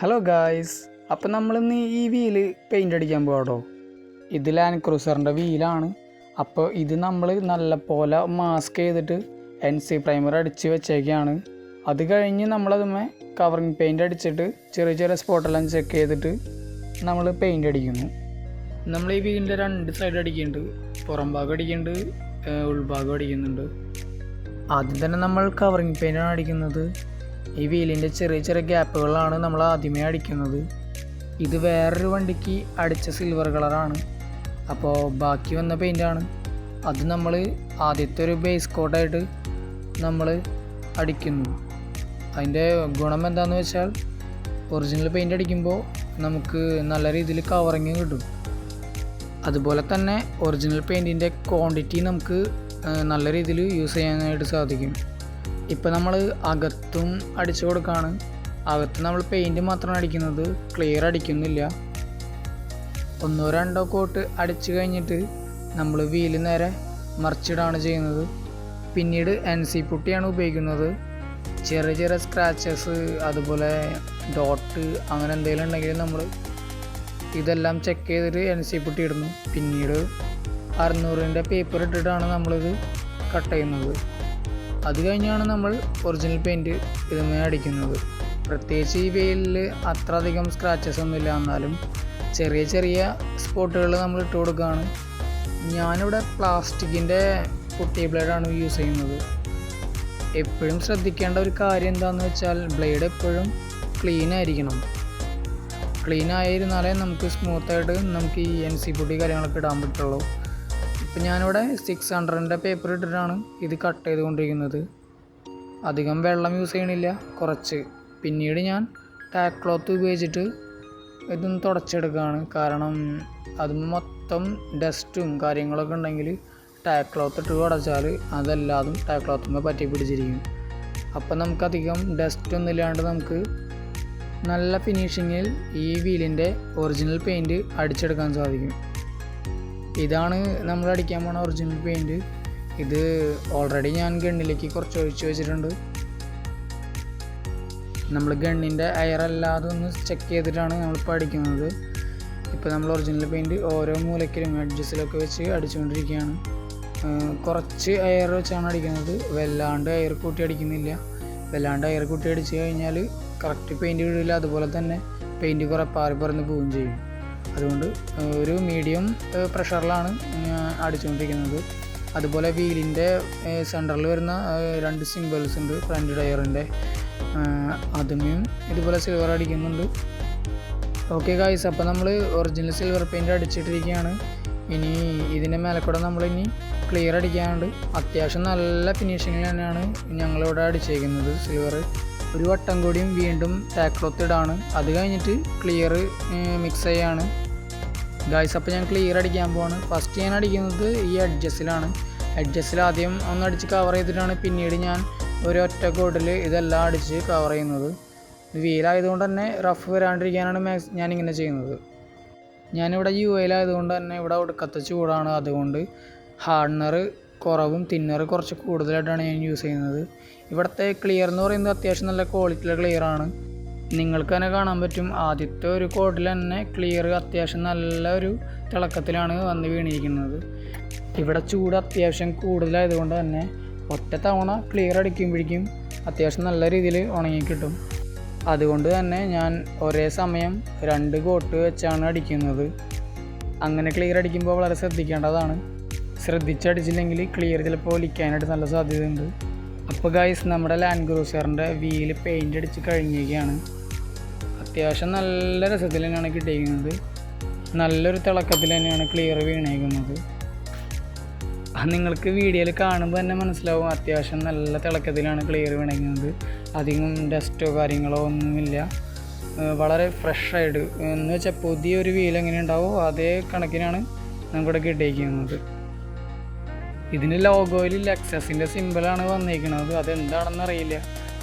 Hello guys അപ്പം നമ്മളിന്ന് ഈ വീൽ പെയിന്റ് അടിക്കാൻ പോകാട്ടോ ഇത് ലാൻഡ് ക്രൂസറിന്റെ വീലാണ് അപ്പോൾ ഇത് നമ്മൾ നല്ലപോലെ മാസ്ക് ചെയ്തിട്ട് എൻ സി പ്രൈമർ അടിച്ച് വെച്ചേക്കാണ്. അത് കഴിഞ്ഞ് നമ്മളതുമേ കവറിങ് പെയിന്റ് അടിച്ചിട്ട് ചെറിയ ചെറിയ സ്പോട്ടെല്ലാം ചെക്ക് ചെയ്തിട്ട് നമ്മൾ പെയിന്റ് അടിക്കുന്നു. നമ്മൾ ഈ വീലിന്റെ രണ്ട് സൈഡ് അടിക്കുന്നുണ്ട്. പുറം ഭാഗം അടിക്കുന്നുണ്ട് ഉൾഭാഗം അടിക്കുന്നുണ്ട്. ആദ്യം തന്നെ നമ്മൾ കവറിങ് പെയിന്റാണ് അടിക്കുന്നത്. ഈ വീലിന്റെ ചെറിയ ചെറിയ ഗ്യാപ്പുകളാണ് നമ്മൾ ആദ്യമേ അടിക്കുന്നത്. ഇത് വേറൊരു വണ്ടിക്ക് അടിച്ച സിൽവർ കളറാണ് അപ്പോൾ ബാക്കി വന്ന പെയിന്റാണ് അത് നമ്മൾ ആദ്യത്തെ ഒരു ബേസ് കോട്ടായിട്ട് നമ്മൾ അടിക്കുന്നു. അതിന്റെ ഗുണം എന്താണെന്ന് വെച്ചാൽ ഒറിജിനൽ പെയിന്റ് അടിക്കുമ്പോൾ നമുക്ക് നല്ല രീതിയിൽ കവറിങ് കിട്ടും. അതുപോലെ തന്നെ ഒറിജിനൽ പെയിന്റിന്റെ ക്വാണ്ടിറ്റി നമുക്ക് നല്ല രീതിയിൽ യൂസ് ചെയ്യാനായിട്ട് സാധിക്കും. ഇപ്പം നമ്മൾ അകത്തും അടിച്ചു കൊടുക്കുകയാണ് അകത്ത് നമ്മൾ പെയിന്റ് മാത്രമാണ് അടിക്കുന്നത് ക്ലിയർ അടിക്കുന്നില്ല. ഒന്നോ രണ്ടോ കോട്ട് അടിച്ചു കഴിഞ്ഞിട്ട് നമ്മൾ വീൽ നേരെ മറിച്ചിടാണ് ചെയ്യുന്നത്. പിന്നീട് എൻ സി പുട്ടിയാണ് ഉപയോഗിക്കുന്നത്. ചെറിയ ചെറിയ സ്ക്രാച്ചസ് അതുപോലെ ഡോട്ട് അങ്ങനെ എന്തെങ്കിലും ഉണ്ടെങ്കിൽ നമ്മൾ ഇതെല്ലാം ചെക്ക് ചെയ്തിട്ട് എൻ സി പുട്ടി ഇടുന്നു. പിന്നീട് അറുന്നൂറിന്റെ പേപ്പർ ഇട്ടിട്ടാണ് നമ്മളിത് കട്ട് ചെയ്യുന്നത്. അത് കഴിഞ്ഞാണ് നമ്മൾ ഒറിജിനൽ പെയിന്റ് ഇതുമായി അടിക്കുന്നത്. പ്രത്യേകിച്ച് ഈ വെയിലിൽ അത്ര അധികം സ്ക്രാച്ചസ് ഒന്നുമില്ല എന്നാലും ചെറിയ ചെറിയ സ്പോട്ടുകൾ നമ്മൾ ഇട്ട് കൊടുക്കുകയാണ് ഞാനിവിടെ പ്ലാസ്റ്റിക്കിന്റെ കുട്ടി ബ്ലേഡാണ് യൂസ് ചെയ്യുന്നത്. എപ്പോഴും ശ്രദ്ധിക്കേണ്ട ഒരു കാര്യം എന്താണെന്ന് വെച്ചാൽ ബ്ലേഡ് എപ്പോഴും ക്ലീൻ ആയിരിക്കണം. ക്ലീൻ ആയിരുന്നാലേ നമുക്ക് സ്മൂത്തായിട്ട് നമുക്ക് ഈ എൻ സി പൊടി കാര്യങ്ങളൊക്കെ ഇടാൻ പറ്റുള്ളൂ. ഇപ്പം ഞാനിവിടെ സിക്സ് ഹൺഡ്രഡിന്റെ പേപ്പർ ഇട്ടിട്ടാണ് ഇത് കട്ട് ചെയ്തുകൊണ്ടിരിക്കുന്നത്. അധികം വെള്ളം യൂസ് ചെയ്യണില്ല കുറച്ച്. പിന്നീട് ഞാൻ ടാക്ക് ക്ലോത്ത് ഉപയോഗിച്ചിട്ട് ഇതൊന്ന് തുടച്ചെടുക്കുകയാണ്. കാരണം അത് മൊത്തം ഡസ്റ്റും കാര്യങ്ങളൊക്കെ ഉണ്ടെങ്കിൽ ടാക്ക് ക്ലോത്ത് ഇട്ട് തുടച്ചാൽ അതെല്ലാതും ടാക്ക് ക്ലോത്തുമ്പോൾ പറ്റി പിടിച്ചിരിക്കും. അപ്പം നമുക്കധികം ഡസ്റ്റൊന്നും ഇല്ലാണ്ട് നമുക്ക് നല്ല ഫിനിഷിങ്ങിൽ ഈ വീലിന്റെ ഒറിജിനൽ പെയിന്റ് അടിച്ചെടുക്കാൻ സാധിക്കും. ഇതാണ് നമ്മൾ അടിക്കാൻ പോണ ഒറിജിനൽ പെയിന്റ് ഇത് ഓൾറെഡി ഞാൻ ഗണ്ണിലേക്ക് കുറച്ച് ഒഴിച്ച് വെച്ചിട്ടുണ്ട്. നമ്മൾ ഗണ്ണിന്റെ അയറല്ലാതെ ഒന്ന് ചെക്ക് ചെയ്തിട്ടാണ് നമ്മളിപ്പോൾ അടിക്കുന്നത്. ഇപ്പോൾ നമ്മൾ ഒറിജിനൽ പെയിന്റ് ഓരോ മൂലക്കിലും അഡ്ജസ്റ്റിലൊക്കെ വെച്ച് അടിച്ചുകൊണ്ടിരിക്കുകയാണ്. കുറച്ച് അയർ വെച്ചാണ് അടിക്കുന്നത്. വല്ലാണ്ട് അയർ കൂട്ടി അടിക്കുന്നില്ല. വല്ലാണ്ട് അയർ കൂട്ടി അടിച്ചു കഴിഞ്ഞാൽ കറക്റ്റ് പെയിന്റ് വീഴില്ല അതുപോലെ തന്നെ പെയിന്റ് കുറേ പാറി പറന്ന് പോവുകയും ചെയ്യും. അതുകൊണ്ട് ഒരു മീഡിയം പ്രഷറിലാണ് അടിച്ചുകൊണ്ടിരിക്കുന്നത്. അതുപോലെ വീലിന്റെ സെന്ററിൽ വരുന്ന രണ്ട് സിമ്പിൾസ് ഉണ്ട് ഫ്രണ്ട് ടയറിന്റെ അതുമേയും ഇതുപോലെ സിൽവർ അടിക്കുന്നുണ്ട്. ഓക്കെ ഗായ്സ് അപ്പോൾ നമ്മൾ ഒറിജിനൽ സിൽവർ പെയിന്റ് അടിച്ചിട്ടിരിക്കുകയാണ്. ഇനി ഇതിന്റെ മേലക്കൂടെ നമ്മളിനി ക്ലിയർ അടിക്കാനുണ്ട്. അത്യാവശ്യം നല്ല ഫിനിഷിങ്ങിൽ തന്നെയാണ് ഞങ്ങളിവിടെ അടിച്ചേക്കുന്നത് സിൽവർ ഒരു വട്ടം കൂടിയും വീണ്ടും ടാക്ലോത്ത് ഇടാണ്. അത് കഴിഞ്ഞിട്ട് ക്ലിയർ മിക്സ് ചെയ്യാണ്. ഗായ്സ് അപ്പോൾ ഞാൻ ക്ലിയർ അടിക്കാൻ പോവാണ്. ഫസ്റ്റ് ഞാൻ അടിക്കുന്നത് ഈ അഡ്ജസ്റ്റിലാണ് അഡ്ജസ്റ്റിൽ ആദ്യം ഒന്ന് അടിച്ച് കവർ ചെയ്തിട്ടാണ് പിന്നീട് ഞാൻ ഒരു ഒറ്റ കോഡിൽ ഇതെല്ലാം അടിച്ച് കവർ ചെയ്യുന്നത്. വീലായതുകൊണ്ട് തന്നെ റഫ് വരാണ്ടിരിക്കാനാണ് മാക്സ് ഞാനിങ്ങനെ ചെയ്യുന്നത്. ഞാനിവിടെ യു എയിലായതുകൊണ്ട് തന്നെ ഇവിടെ ഒടുക്കത്തെ ചൂടാണ്. അതുകൊണ്ട് ഹാർഡ്നർ കുറവും തിന്നർ കുറച്ച് കൂടുതലായിട്ടാണ് ഞാൻ യൂസ് ചെയ്യുന്നത്. ഇവിടുത്തെ ക്ലിയർ എന്ന് പറയുന്നത് അത്യാവശ്യം നല്ല ക്വാളിറ്റിയിലെ ക്ലിയർ ആണ്. നിങ്ങൾക്ക് തന്നെ കാണാൻ പറ്റും. ആദ്യത്തെ ഒരു കോഡിൽ തന്നെ ക്ലിയർ അത്യാവശ്യം നല്ല ഒരു തിളക്കത്തിലാണ് വന്ന് വീണിരിക്കുന്നത്. ഇവിടെ ചൂട് അത്യാവശ്യം കൂടുതലായതുകൊണ്ട് തന്നെ ഒറ്റ തവണ ക്ലിയർ അടിക്കുമ്പോഴേക്കും അത്യാവശ്യം നല്ല രീതിയിൽ ഉണങ്ങി കിട്ടും. അതുകൊണ്ട് തന്നെ ഞാൻ ഒരേ സമയം രണ്ട് കോട്ട് വെച്ചാണ് അടിക്കുന്നത്. അങ്ങനെ ക്ലിയർ അടിക്കുമ്പോൾ വളരെ ശ്രദ്ധിക്കേണ്ടതാണ്. ശ്രദ്ധിച്ചടിച്ചില്ലെങ്കിൽ ക്ലിയർ ചിലപ്പോൾ ഒലിക്കാനായിട്ട് നല്ല സാധ്യതയുണ്ട്. അപ്പോൾ ഗൈസ് നമ്മുടെ ലാൻഡ് ക്രൂസറിന്റെ വീൽ പെയിന്റ് അടിച്ച് കഴിഞ്ഞിരിക്കുകയാണ്. അത്യാവശ്യം നല്ല രസത്തിൽ തന്നെയാണ് കിട്ടിയിരിക്കുന്നത്. നല്ലൊരു തിളക്കത്തിൽ തന്നെയാണ് ക്ലിയർ വീണേക്കുന്നത്. അത് നിങ്ങൾക്ക് വീഡിയോയിൽ കാണുമ്പോൾ തന്നെ മനസ്സിലാവും അത്യാവശ്യം നല്ല തിളക്കത്തിലാണ് ക്ലിയർ വീണേക്കുന്നത്. അധികം ഡസ്റ്റോ കാര്യങ്ങളോ ഒന്നുമില്ല. വളരെ ഫ്രഷായിട്ട് എന്ന് വെച്ചാൽ പുതിയൊരു വീൽ എങ്ങനെ ഉണ്ടാവോ അതേ കണക്കിനാണ് നമുക്കിവിടെ കിട്ടിയിരിക്കുന്നത്. ഇതിന് ലോഗോയിൽ ലെക്സസിന്റെ സിമ്പിളാണ് വന്നിരിക്കുന്നത് അതെന്താണെന്ന് അറിയില്ല.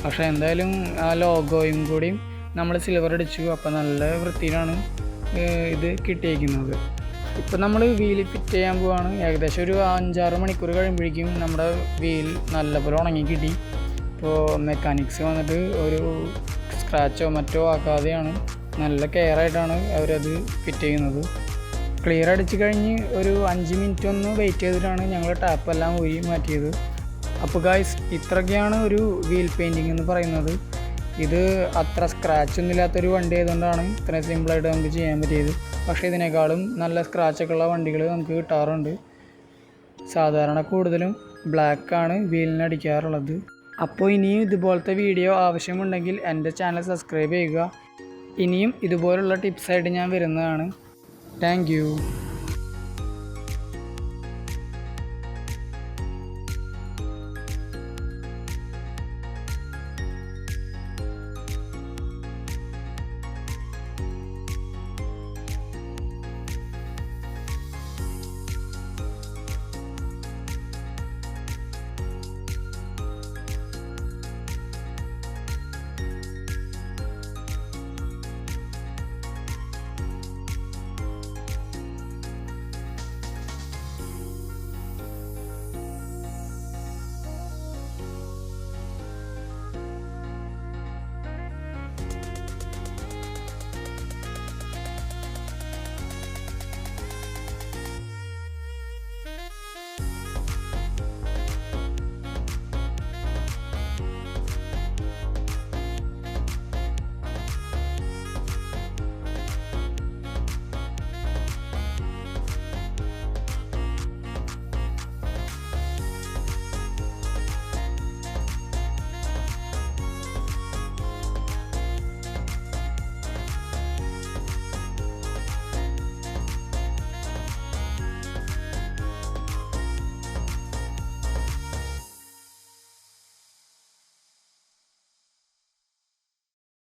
പക്ഷേ എന്തായാലും ആ ലോഗോയും കൂടിയും നമ്മൾ സിൽവർ അടിച്ചു. അപ്പോൾ നല്ല വൃത്തിയിലാണ് ഇത് കിട്ടിയിരിക്കുന്നത് ഇപ്പം നമ്മൾ വീൽ ഫിറ്റ് ചെയ്യാൻ പോവാണ്. ഏകദേശം ഒരു അഞ്ചാറ് മണിക്കൂർ കഴിയുമ്പോഴേക്കും നമ്മുടെ വീൽ നല്ലപോലെ ഉണങ്ങി കിട്ടി. ഇപ്പോൾ മെക്കാനിക്സ് വന്നിട്ട് ഒരു സ്ക്രാച്ചോ മറ്റോ ആക്കാതെയാണ് നല്ല കെയർ ആയിട്ടാണ് അവരത് ഫിറ്റ് ചെയ്യുന്നത്. ക്ലിയർ അടിച്ച് കഴിഞ്ഞ് ഒരു അഞ്ച് മിനിറ്റ് ഒന്ന് വെയിറ്റ് ചെയ്തിട്ടാണ് ഞങ്ങൾ ടാപ്പെല്ലാം ഊരി മാറ്റിയത്. അപ്പോൾ ഗായ്സ് ഇത്രയൊക്കെയാണ് ഒരു വീൽ പെയിന്റിങ് എന്ന് പറയുന്നത്. ഇത് അത്ര സ്ക്രാച്ച് ഒന്നും ഇല്ലാത്തൊരു വണ്ടി ആയതുകൊണ്ടാണ് ഇത്രയും സിമ്പിളായിട്ട് നമുക്ക് ചെയ്യാൻ പറ്റിയത്. പക്ഷേ ഇതിനേക്കാളും നല്ല സ്ക്രാച്ചൊക്കെ ഉള്ള വണ്ടികൾ നമുക്ക് കിട്ടാറുണ്ട്. സാധാരണ കൂടുതലും ബ്ലാക്കാണ് വീലിന് അടിക്കാറുള്ളത്. അപ്പോൾ ഇനിയും ഇതുപോലത്തെ വീഡിയോ ആവശ്യമുണ്ടെങ്കിൽ എന്റെ ചാനൽ സബ്സ്ക്രൈബ് ചെയ്യുക. ഇനിയും ഇതുപോലുള്ള ടിപ്സായിട്ട് ഞാൻ വരുന്നതാണ്. thank you.